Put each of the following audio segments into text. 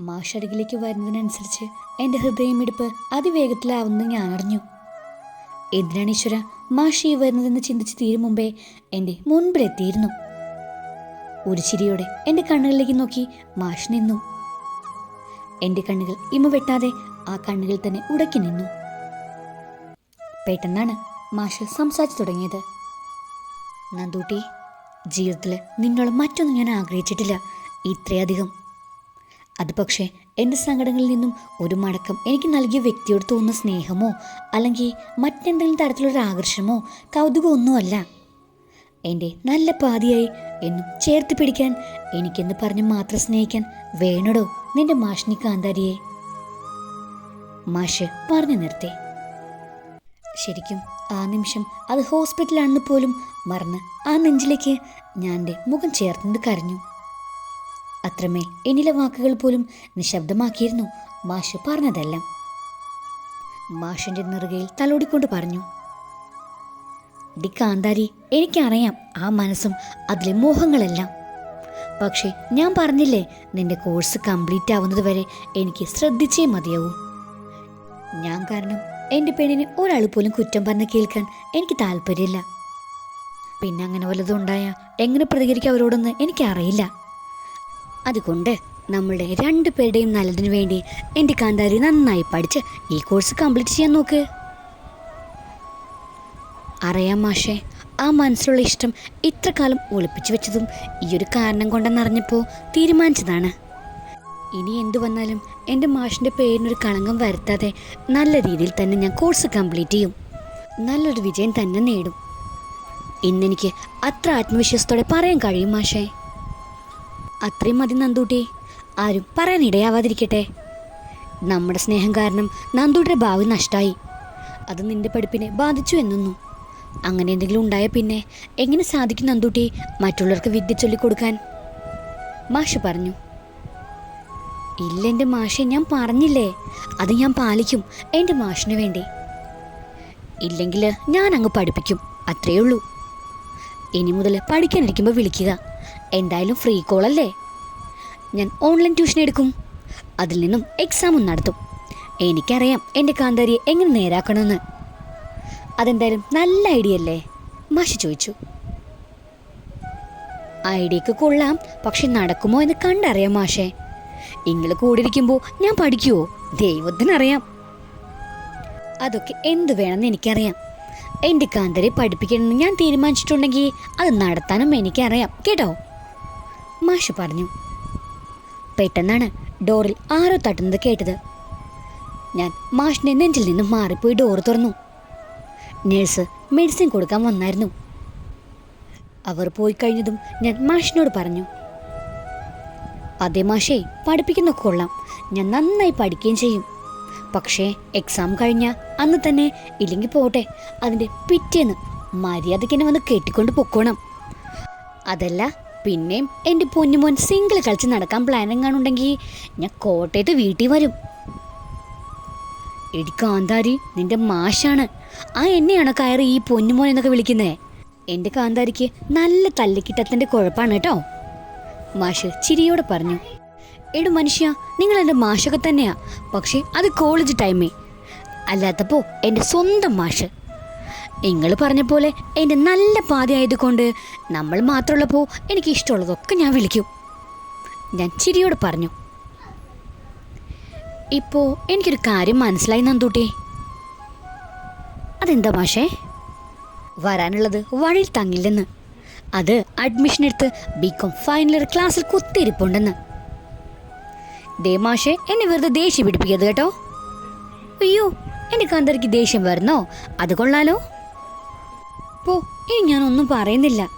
മാഷടുകിലേക്ക് വരുന്നതിനനുസരിച്ച് എന്റെ ഹൃദയമിടിപ്പ് അതിവേഗത്തിലാവുന്നത് ഞാൻ അറിഞ്ഞു എന്തിനാണ് ഈശ്വര മാഷി വരുന്നതെന്ന് ചിന്തിച്ച് തീരും മുമ്പേ എന്റെ മുൻപിലെത്തിയിരുന്നു. ഒരു ചിരിയോടെ എന്റെ കണ്ണുകളിലേക്ക് നോക്കി മാഷ് നിന്നു. എന്റെ കണ്ണുകൾ ഇമ വെട്ടാതെ ആ കണ്ണുകൾ തന്നെ ഉടക്കി നിന്നു. പെട്ടെന്നാണ് മാഷ് സംസാരിച്ചു തുടങ്ങിയത്. നന്ദൂട്ടി ജീവിതത്തിൽ നിന്നോളം മറ്റൊന്നും ഞാൻ ആഗ്രഹിച്ചിട്ടില്ല. ഇത്രയധികം. അത് പക്ഷേ എന്റെ സങ്കടങ്ങളിൽ നിന്നും ഒരു മടക്കം എനിക്ക് നൽകിയ വ്യക്തിയോട് തോന്നുന്ന സ്നേഹമോ അല്ലെങ്കിൽ മറ്റെന്തെങ്കിലും തരത്തിലുള്ള ആകർഷണമോ കൗതുകമോ ഒന്നുമല്ല എന്റെ നല്ല പാതിയായി എന്നും ചേർത്ത് പിടിക്കാൻ എനിക്കെന്ന് പറഞ്ഞ് മാത്രം സ്നേഹിക്കാൻ വേണടോ നിന്റെ മാഷിനി കാന്താരിയെ? മാഷ് പറഞ്ഞു നിർത്തി. ശരിക്കും ആ നിമിഷം അത് ഹോസ്പിറ്റലാണെന്ന് പോലും മറന്ന് ആ നെഞ്ചിലേക്ക് ഞാൻ എന്റെ മുഖം ചേർത്തുകൊണ്ട് കരഞ്ഞു. അത്രമേൽ എന്നിലെ വാക്കുകൾ പോലും നിശബ്ദമാക്കിയിരുന്നു. മാഷ് പറഞ്ഞതെല്ലാം. മാഷിന്റെ നെറുകയിൽ തലോടിക്കൊണ്ട് പറഞ്ഞു ഡി കാന്താരി എനിക്കറിയാം ആ മനസ്സും അതിലെ മോഹങ്ങളെല്ലാം. പക്ഷേ ഞാൻ പറഞ്ഞില്ലേ നിന്റെ കോഴ്സ് കംപ്ലീറ്റ് ആവുന്നത് വരെ എനിക്ക് ശ്രദ്ധിച്ചേ മതിയാവൂ. ഞാൻ കാരണം എന്റെ പെണ്ണിന് ഒരാൾ പോലും കുറ്റം പറഞ്ഞ് കേൾക്കാൻ എനിക്ക് താല്പര്യമില്ല. പിന്നെ അങ്ങനെ വല്ലതും ഉണ്ടായാൽ എങ്ങനെ പ്രതികരിക്കാം അവരോടൊന്ന് എനിക്കറിയില്ല. അതുകൊണ്ട് നമ്മളുടെ രണ്ടു പേരുടെയും നല്ലതിനു വേണ്ടി എന്റെ കാന്താരി നന്നായി പഠിച്ച് ഈ കോഴ്സ് കംപ്ലീറ്റ് ചെയ്യാൻ നോക്ക്. അറിയാം മാഷേ ആ മനസ്സിലുള്ള ഇഷ്ടം ഇത്ര കാലം ഒളിപ്പിച്ചു വെച്ചതും ഈ ഒരു കാരണം കൊണ്ടെന്നറിഞ്ഞപ്പോൾ തീരുമാനിച്ചതാണ്. ഇനി എന്തു വന്നാലും എന്റെ മാഷിന്റെ പേരിനൊരു കളങ്കം വരുത്താതെ നല്ല രീതിയിൽ തന്നെ ഞാൻ കോഴ്സ് കംപ്ലീറ്റ് ചെയ്യും. നല്ലൊരു വിജയം തന്നെ നേടും. ഇന്നെനിക്ക് അത്ര ആത്മവിശ്വാസത്തോടെ പറയാൻ കഴിയും മാഷേ. അത്രയും മതി നന്ദൂട്ടി. ആരും പറയാൻ ഇടയാവാതിരിക്കട്ടെ. നമ്മുടെ സ്നേഹം കാരണം നന്ദൂട്ടിയുടെ ഭാവി നഷ്ടമായി അത് നിന്റെ പഠിപ്പിനെ ബാധിച്ചു എന്നൊന്നു. അങ്ങനെ എന്തെങ്കിലും ഉണ്ടായ പിന്നെ എങ്ങനെ സാധിക്കും നന്ദൂട്ടി മറ്റുള്ളവർക്ക് വിദ്യ ചൊല്ലിക്കൊടുക്കാൻ? മാഷ് പറഞ്ഞു. ഇല്ല എന്റെ മാഷെ ഞാൻ പറഞ്ഞില്ലേ? അത് ഞാൻ പാലിക്കും എന്റെ മാഷിന് വേണ്ടി. ഇല്ലെങ്കിൽ ഞാൻ അങ്ങ് പഠിപ്പിക്കും അത്രയേ ഉള്ളൂ. ഇനി മുതൽ പഠിക്കാനിരിക്കുമ്പോൾ വിളിക്കുക. എന്തായാലും ഫ്രീ കോളല്ലേ ഞാൻ ഓൺലൈൻ ട്യൂഷൻ എടുക്കും. അതിൽ നിന്നും എക്സാമും നടത്തും. എനിക്കറിയാം എന്റെ കാന്താരിയെ എങ്ങനെ നേരാക്കണമെന്ന്. അതെന്തായാലും നല്ല ഐഡിയ അല്ലേ? മാഷി ചോദിച്ചു. ഐഡിയക്ക് കൊള്ളാം പക്ഷെ നടക്കുമോ എന്ന് കണ്ടറിയാം മാഷേ. ഇങ്ങൾ കൂടിയിരിക്കുമ്പോൾ ഞാൻ പഠിക്കുവോ? ദൈവത്തിനറിയാം. അതൊക്കെ എന്ത് വേണമെന്ന് എനിക്കറിയാം. എന്റെ കാന്തരെ പഠിപ്പിക്കണമെന്ന് ഞാൻ തീരുമാനിച്ചിട്ടുണ്ടെങ്കിൽ അത് നടത്താനും എനിക്കറിയാം. കേട്ടോ? മാഷ് പറഞ്ഞു. പെട്ടെന്നാണ് ഡോറിൽ ആരോ തട്ടുന്നത് കേട്ടത്. ഞാൻ മാഷിന്റെ നെഞ്ചിൽ നിന്നും മാറിപ്പോയി ഡോർ തുറന്നു. നേഴ്സ് മെഡിസിൻ കൊടുക്കാൻ വന്നായിരുന്നു. അവർ പോയി കഴിഞ്ഞതും ഞാൻ മാഷിനോട് പറഞ്ഞു. അതേ മാഷേ പഠിപ്പിക്കുന്നൊക്കെ കൊള്ളാം. ഞാൻ നന്നായി പഠിക്കുകയും ചെയ്യും. പക്ഷേ എക്സാം കഴിഞ്ഞ അന്ന് തന്നെ ഇല്ലെങ്കിൽ പോട്ടെ അതിന്റെ പിറ്റേന്ന് മര്യാദയ്ക്ക് എന്നെ വന്ന് കെട്ടിക്കൊണ്ട് പൊക്കോണം. അതല്ല പിന്നെയും എന്റെ പൊന്നുമോൻ സിംഗിൾ കളിച്ച് നടക്കാൻ പ്ലാൻ എങ്ങാനുണ്ടെങ്കിൽ ഞാൻ കോട്ടയത്ത് വീട്ടിൽ വരും. എടി കാന്താരി നിന്റെ മാഷാണ്. ആ എന്നെയാണോ കയറി ഈ പൊന്നുമോൻ എന്നൊക്കെ വിളിക്കുന്നത് എന്റെ കാന്താരിക്ക് നല്ല തല്ലിക്കിട്ടത്തിന്റെ കുഴപ്പമാണ് കേട്ടോ. മാഷ് ചിരിയോടെ പറഞ്ഞു എടു മനുഷ്യ നിങ്ങൾ എന്റെ മാഷൊക്കെ തന്നെയാ. പക്ഷേ അത് കോളേജ് ടൈമേ അല്ലാത്തപ്പോൾ എന്റെ സ്വന്തം മാഷ് നിങ്ങൾ പറഞ്ഞ പോലെ എന്റെ നല്ല പാതി ആയതുകൊണ്ട് നമ്മൾ മാത്രമുള്ളപ്പോൾ എനിക്ക് ഇഷ്ടമുള്ളതൊക്കെ ഞാൻ വിളിക്കും. ഞാൻ ചിരിയോട് പറഞ്ഞു. ഇപ്പോൾ എനിക്കൊരു കാര്യം മനസ്സിലായി നന്ദൂട്ടി. അതെന്താ മാഷേ? വരാനുള്ളത് വഴിയിൽ തങ്ങില്ലെന്ന്. അത് അഡ്മിഷൻ എടുത്ത് ബികോം ഫൈനൽ ഇയർ ക്ലാസ്സിൽ കുത്തിരിപ്പുണ്ടെന്ന് ദേ മാഷെ എന്നെ വെറുതെ ദേഷ്യം പിടിപ്പിക്കരുത് കേട്ടോ. അയ്യോ എന്റെ കാന്തരിക്ക് ദേഷ്യം വരുന്നോ? അത് കൊള്ളാലോ. പോ ഇനി ഞാനൊന്നും പറയുന്നില്ല.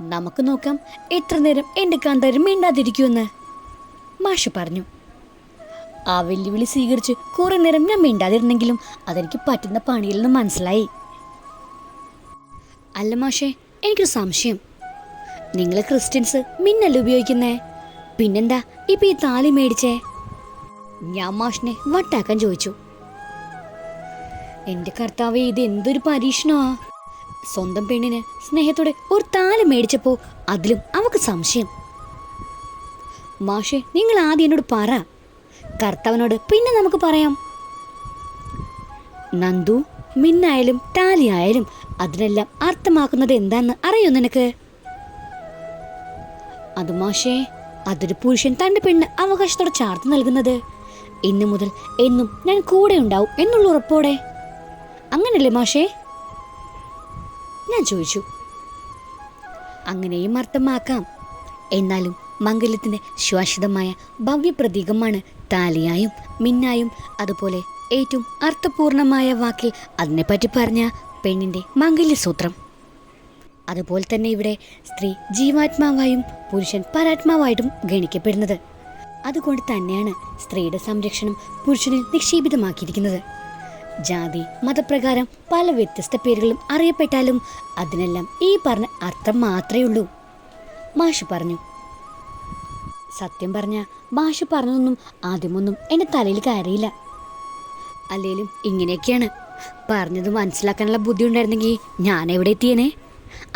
നമുക്ക് നോക്കാം എത്ര നേരം എന്റെ കാന്താരം മിണ്ടാതിരിക്കുമെന്ന്. മാഷ് പറഞ്ഞു. ആ വെല്ലുവിളി സ്വീകരിച്ച് കുറെ നേരം ഞാൻ മിണ്ടാതിരുന്നെങ്കിലും അതെനിക്ക് പറ്റുന്ന പണിയിൽ നിന്ന് മനസ്സിലായി. അല്ല മാഷേ എനിക്കൊരു സംശയം. നിങ്ങൾ ക്രിസ്ത്യൻസ് മിന്നല്ല ഉപയോഗിക്കുന്നേ? പിന്നെന്താ ഇപ്പൊ ഈ താലി മേടിച്ചേ? ഞാൻ മാഷിനെ വട്ടാക്കാൻ ചോദിച്ചു. എന്റെ കർത്താവ് ഇത് എന്തൊരു പരീക്ഷണമാ? സ്വന്തം പെണ്ണിന് സ്നേഹത്തോടെ ഒരു താലം മേടിച്ചപ്പോ അതിലും അവക്ക് സംശയം. മാഷെ നിങ്ങൾ ആദ്യം എന്നോട് പറ. കർത്തവനോട് പിന്നെ നമുക്ക് പറയാം. നന്ദു മിന്നായാലും ടാലി ആയാലും അതിനെല്ലാം അർത്ഥമാക്കുന്നത് എന്താന്ന് അറിയോ നിനക്ക്? അത് മാഷേ അതൊരു പുരുഷൻ തന്റെ പെണ്ണ് അവകാശത്തോടെ ചാർത്ത് നൽകുന്നത്. ഇന്നു മുതൽ എന്നും ഞാൻ കൂടെ ഉണ്ടാവും എന്നുള്ള ഉറപ്പോടെ. അങ്ങനല്ലേ മാഷേ? ഞാൻ ചോദിച്ചു. അങ്ങനെയും അർത്ഥമാക്കാം. എന്നാലും മംഗലത്തിന് ശ്വാശ്വതമായ ഭവ്യപ്രതീകമാണ് താലിയായും മിന്നായും അതുപോലെ ഏറ്റവും അർത്ഥപൂർണമായ വാക്കിൽ അതിനെപ്പറ്റി പറഞ്ഞ പെണ്ണിന്റെ മംഗല്യസൂത്രം. അതുപോലെ തന്നെ ഇവിടെ സ്ത്രീ ജീവാത്മാവായും പുരുഷൻ പരാത്മാവായിട്ടും ഗണിക്കപ്പെടുന്നത്. അതുകൊണ്ട് തന്നെയാണ് സ്ത്രീയുടെ സംരക്ഷണം പുരുഷനിൽ നിക്ഷേപിതമാക്കിയിരിക്കുന്നത്. ജാതി മതപ്രകാരം പല വ്യത്യസ്ത പേരുകളും അറിയപ്പെട്ടാലും അതിനെല്ലാം ഈ പറഞ്ഞ അർത്ഥം മാത്രമേ ഉള്ളൂ. മാഷ് പറഞ്ഞു. സത്യം പറഞ്ഞ മാഷ് പറഞ്ഞതൊന്നും ആദ്യമൊന്നും എന്റെ തലയിൽ കയറിയില്ല. അല്ലേലും ഇങ്ങനെയൊക്കെയാണ്. പറഞ്ഞത് മനസ്സിലാക്കാനുള്ള ബുദ്ധി ഉണ്ടായിരുന്നെങ്കിൽ ഞാൻ എവിടെ എത്തിയേനെ?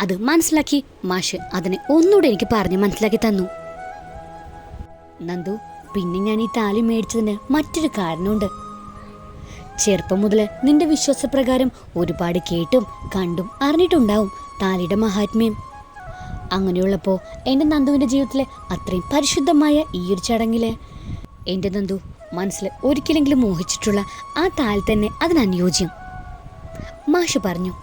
അത് മനസ്സിലാക്കി മാഷ് അതിനെ ഒന്നുകൂടെ എനിക്ക് പറഞ്ഞ് മനസ്സിലാക്കി തന്നു. നന്ദു പിന്നെ ഞാൻ ഈ താലി മേടിച്ചതിന് മറ്റൊരു കാരണമുണ്ട്. ചെറുപ്പം മുതൽ നിന്റെ വിശ്വാസപ്രകാരം ഒരുപാട് കേട്ടും കണ്ടും അറിഞ്ഞിട്ടുണ്ടാവും താലിയുടെ മഹാത്മ്യം. അങ്ങനെയുള്ളപ്പോൾ എന്റെ നന്ദുവിന്റെ ജീവിതത്തിലെ അത്രയും പരിശുദ്ധമായ ഈ ഒരു ചടങ്ങിൽ എന്റെ നന്ദു മനസ്സിൽ ഒരിക്കലെങ്കിലും മോഹിച്ചിട്ടുള്ള ആ താലി തന്നെ അതിനനുയോജ്യം മാഷ് പറഞ്ഞു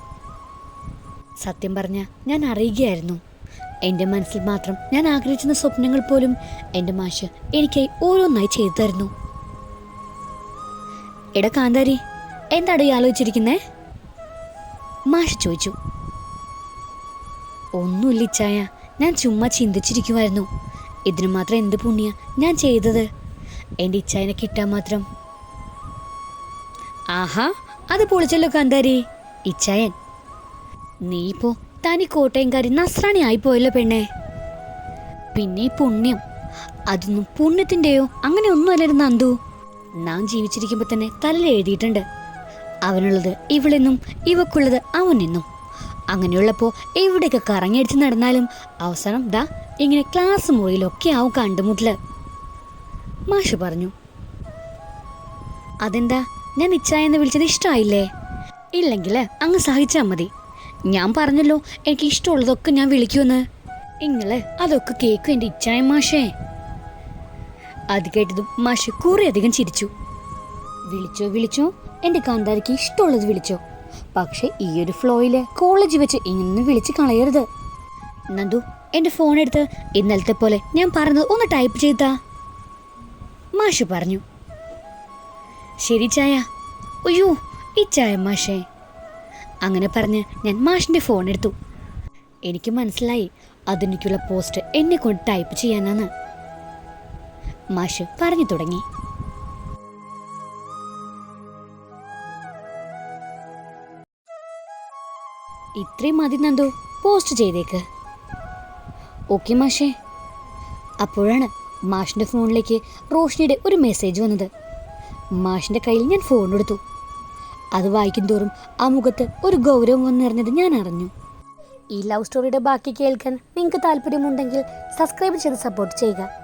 സത്യം പറഞ്ഞ ഞാൻ അറിയുകയായിരുന്നു. എന്റെ മനസ്സിൽ മാത്രം ഞാൻ ആഗ്രഹിച്ചിരുന്ന സ്വപ്നങ്ങൾ പോലും എന്റെ മാഷ് എനിക്കായി ഓരോന്നായി ചെയ്തു തരുന്നു. എടാ കാന്താരി എന്താണ് ഈ ആലോചിച്ചിരിക്കുന്നേ? മാഷ് ചോദിച്ചു. ഒന്നുമില്ല ഇച്ചായ ഞാൻ ചുമ്മാ ചിന്തിച്ചിരിക്കുമായിരുന്നു ഇതിനു മാത്രം എന്ത് പുണ്യ ഞാൻ ചെയ്തത്? എന്റെ ഇച്ചായനെ കിട്ടാൻ മാത്രം. ആഹാ അത് പൊളിച്ചല്ലോ കാന്താരി ഇച്ചായൻ. നീ ഇപ്പോ തനി കോട്ടയംകാരി നസ്രാണി ആയിപ്പോയല്ലോ പെണ്ണെ. പിന്നെ പുണ്യം അതൊന്നും പുണ്യത്തിന്റെയോ അങ്ങനെ ഒന്നും അല്ലായിരുന്നു അന്തു നാം ജീവിച്ചിരിക്കുമ്പോൾ തന്നെ തലയിൽ എഴുതിയിട്ടുണ്ട്. അവനുള്ളത് ഇവളെന്നും ഇവക്കുള്ളത് അവനെന്നും. അങ്ങനെയുള്ളപ്പോൾ എവിടെയൊക്കെ കറങ്ങിയടിച്ച് നടന്നാലും അവസാനം ദാ ഇങ്ങനെ ക്ലാസ് മുറിയിലൊക്കെ ആവും കണ്ടുമുട്ടൽ. മാഷ് പറഞ്ഞു അതെന്താ? ഞാൻ ഇച്ഛായ എന്ന് വിളിച്ചത് ഇഷ്ടമായില്ലേ ഇല്ലെങ്കിൽ അങ്ങ് സഹിച്ചാൽ മതി. ഞാൻ പറഞ്ഞല്ലോ എനിക്ക് ഇഷ്ടമുള്ളതൊക്കെ ഞാൻ വിളിക്കുമെന്ന്. നിങ്ങൾ അതൊക്കെ കേൾക്കും എന്റെ ഇച്ചായ മാഷേ. അത് കേട്ടതും മാഷ് അധികം ചിരിച്ചു. വിളിച്ചോ വിളിച്ചോ. എന്റെ കാന്താരിക്ക് ഇഷ്ടമുള്ളത് വിളിച്ചോ. പക്ഷേ ഈ ഒരു ഫ്ലോയിൽ കോളേജ് വെച്ച് ഇങ്ങനെ വിളിച്ച് കളയരുത്. നന്ദു എന്റെ ഫോൺ എടുത്ത് ഇന്നലത്തെ പോലെ ഞാൻ പറഞ്ഞത് ഒന്ന് ടൈപ്പ് ചെയ്താ. മാഷ് പറഞ്ഞു. ശരി ചായ. അയ്യോ ഈ ചായ മാഷേ. അങ്ങനെ പറഞ്ഞ് ഞാൻ മാഷിന്റെ ഫോൺ എടുത്തു. എനിക്ക് മനസ്സിലായി അതിനേക്കുള്ള പോസ്റ്റ് എന്നെ കൊണ്ട് ടൈപ്പ് ചെയ്യാനാണ്. മാഷ് പറഞ്ഞു തുടങ്ങി. ഇത്രയും മതി നന്ദു പോസ്റ്റ് ചെയ്തേക്ക്. ഓക്കെ മാഷേ. അപ്പോഴാണ് മാഷിന്റെ ഫോണിലേക്ക് റോഷ്നിയുടെ ഒരു മെസ്സേജ് വന്നത്. മാഷിന്റെ കയ്യിൽ ഞാൻ ഫോൺ എടുത്തു. അത് വായിക്കും തോറും ആ മുഖത്ത് ഒരു ഗൗരവം വന്നിറഞ്ഞത് ഞാൻ അറിഞ്ഞു. ഈ ലവ് സ്റ്റോറിയുടെ ബാക്കി കേൾക്കാൻ നിങ്ങൾക്ക് താല്പര്യമുണ്ടെങ്കിൽ സബ്സ്ക്രൈബ് ചെയ്ത് സപ്പോർട്ട് ചെയ്യുക.